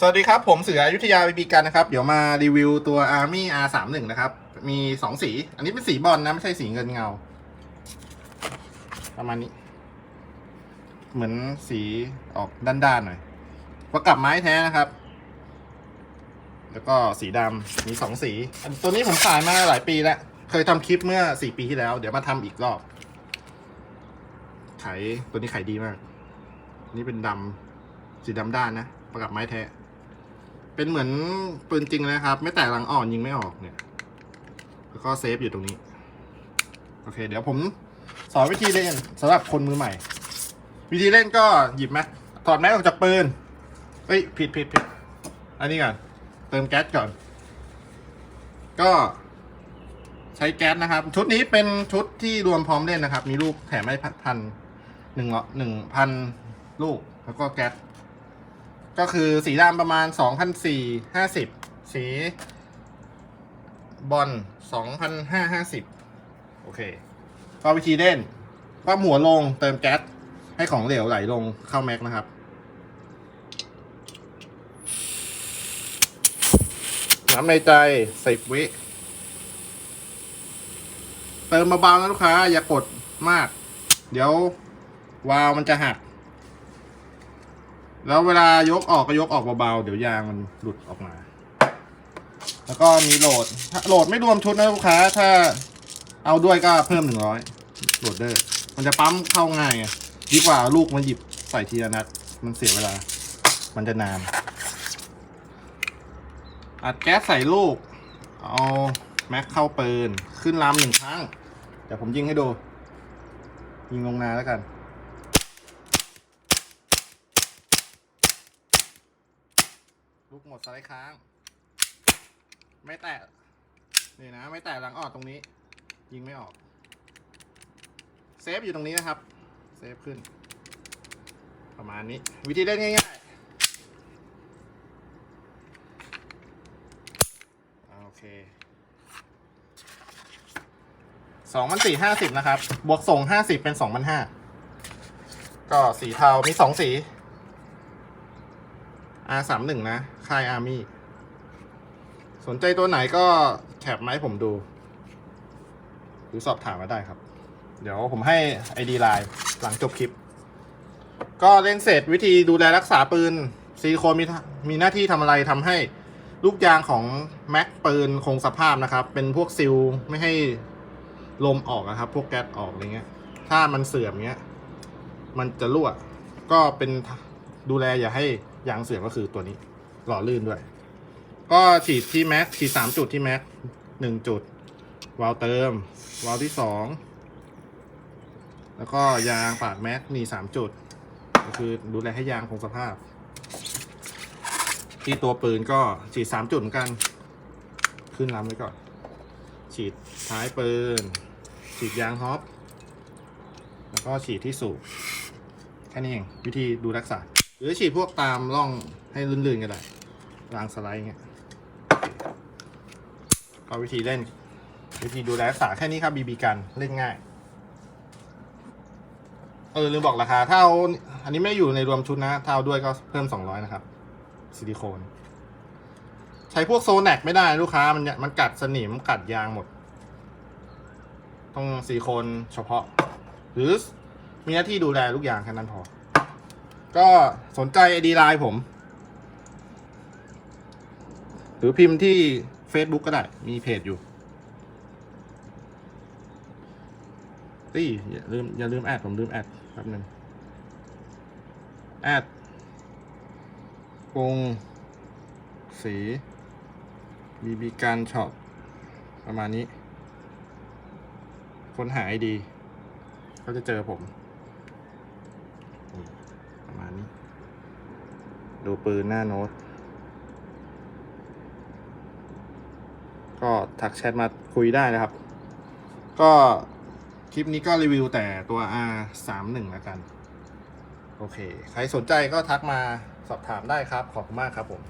สวัสดีครับ ผมเสืออยุธยาบีบีกันนะครับ เดี๋ยวมารีวิวตัว Army R31 นะครับ มีสองสี อันนี้เป็นสีบอลนะ ไม่ใช่สีเงินเงา ประมาณนี้ เหมือนสีออกด้านๆหน่อยประกับไม้แท้นะครับ แล้วก็สีดำมีสองสีอันตัวนี้ผมขายมาหลายปีแล้ว เคยทำคลิปเมื่อสี่ปีที่แล้ว เดี๋ยวมาทำอีกรอบ ขายตัวนี้ขายดีมาก นี่เป็นดำสีดำด้านนะ ประกับไม้แท้ เป็นเหมือนปืนจริงเลยนะครับ ไม่แตกหลังอ่อนยิงไม่ออกเนี่ย แล้วก็เซฟอยู่ตรงนี้ โอเค เดี๋ยวผมสอนวิธีเล่นสำหรับคนมือใหม่ วิธีเล่นก็หยิบแม็กถอดแม็กออกจากปืนเฮ้ยผิดผิดผิดอันนี้ก่อนเติมแก๊สก่อน ก็ใช้แก๊สนะครับ ชุดนี้เป็นชุดที่รวมพร้อมเล่นนะครับ มีลูกแถมให้พันหนึ่งหนึ่งพันลูก แล้วก็แก๊ส ก็คือสีดำประมาณสองพันสี่ห้าสิบอลสองพันห้าห้าสิบโอเค ก็วิธีเล่นก็หัวลงเติมแก๊ส ให้ของเหลวไหลลงเข้าแม็กนะครับ น้ำในใจสิบวิ เติมเบาๆนะลูกค้า อย่ากดมาก เดี๋ยว วาล์วมันจะหัก แล้วเวลายกออกก็ยกออกเบาๆ เดี๋ยวยางมันหลุดออกมา แล้วก็มีโหลด ถ้าโหลดไม่รวมชุดนะลูกค้า ถ้าเอาด้วยก็เพิ่มหนึ่งร้อยโหลดเดอร์ มันจะปั๊มเข้าง่ายไงดีกว่าลูกมาหยิบใส่ทีละนัด มันเสียเวลา มันจะนาน อัดแก๊สใส่ลูก เอาแม็กเข้าปืน ขึ้นลำหนึ่งครั้ง เดี๋ยวผมยิงให้ดู ยิงลงนาแล้วกัน ลูกหมดสไลด์ค้าง ไม่แตะนี่นะ ไม่แตะหลังออกตรงนี้ ยิงไม่ออก เซฟอยู่ตรงนี้นะครับ เซฟขึ้น ประมาณนี้ วิธีเล่นง่ายๆ โอเคสองพันสี่ห้าสิบนะครับ บวกส่งห้าสิบเป็นสองพันห้าก็สีเทา มีสองสี R สามหนึ่งนะค่ายอาร์มี่ สนใจตัวไหนก็แคปมาให้ผมดู หรือสอบถามมาได้ครับ เดี๋ยวผมให้ ID ไลน์หลังจบคลิป ก็เล่นเสร็จวิธีดูแลรักษาปืนซีโคมีมีหน้าที่ทำอะไรทำให้ลูกยางของแม็กปืนคงสภาพนะครับ เป็นพวกซิลไม่ให้ลมออกนะครับ พวกแก๊สออกอะไรเงี้ย ถ้ามันเสื่อมเงี้ย มันจะรั่ว ก็เป็นดูแลอย่าให้ยางเสื่อมก็คือตัวนี้ หล่อลื่นด้วย ก็ฉีดที่แม็กฉีดสามจุดที่แม็กหนึ่งจุด วาล์วเติม วาล์วที่สอง แล้วก็ยางปากแม็กนี่สามจุด ก็คือดูแลให้ยางคงสภาพ ที่ตัวปืนก็ฉีดสามจุดเหมือนกัน ขึ้นลำไว้ก่อน ฉีดท้ายปืน ฉีดยางฮอปแล้วก็ฉีดที่สูบแค่นี้เองวิธีดูรักษา รือฉีดพวกตามร่องให้ลื่นๆก็ได้รางสไลด์เงี้ยก็วิธีเล่น วิธีดูแลรักษาแค่นี้ครับบีบีกันเล่นง่าย เออลืมบอกราคาถ้าเอาอันนี้ไม่อยู่ในรวมชุดนะถ้าเอาด้วยก็เพิ่มสองร้อยนะครับซิลิโคน ใช้พวกโซแนกไม่ได้ลูกค้ามันเนี่ยมันกัดสนิมกัดยางหมด ต้องซิลิโคนเฉพาะ หรือมีหน้าที่ดูแลลูกยางแค่นั้นพอ ก็สนใจไอดีไลน์ผม หรือพิมพ์ที่ Facebook ก็ได้ มีเพจอยู่เฮ้อย่าลืม อย่าลืมแอดผมลืมแอดแป๊บหนึงแอดกรงสีบีบีการช็อปประมาณนี้ ค้นหาไอดี ก็จะเจอผม ประมาณนี้ ดูปืนหน้าโน้ต ก็ทักแชทมาคุยได้นะครับ ก็คลิปนี้ก็รีวิวแต่ตัว R 3 1 แล้วกัน โอเค ใครสนใจก็ทักมาสอบถามได้ครับ ขอบคุณมากครับผม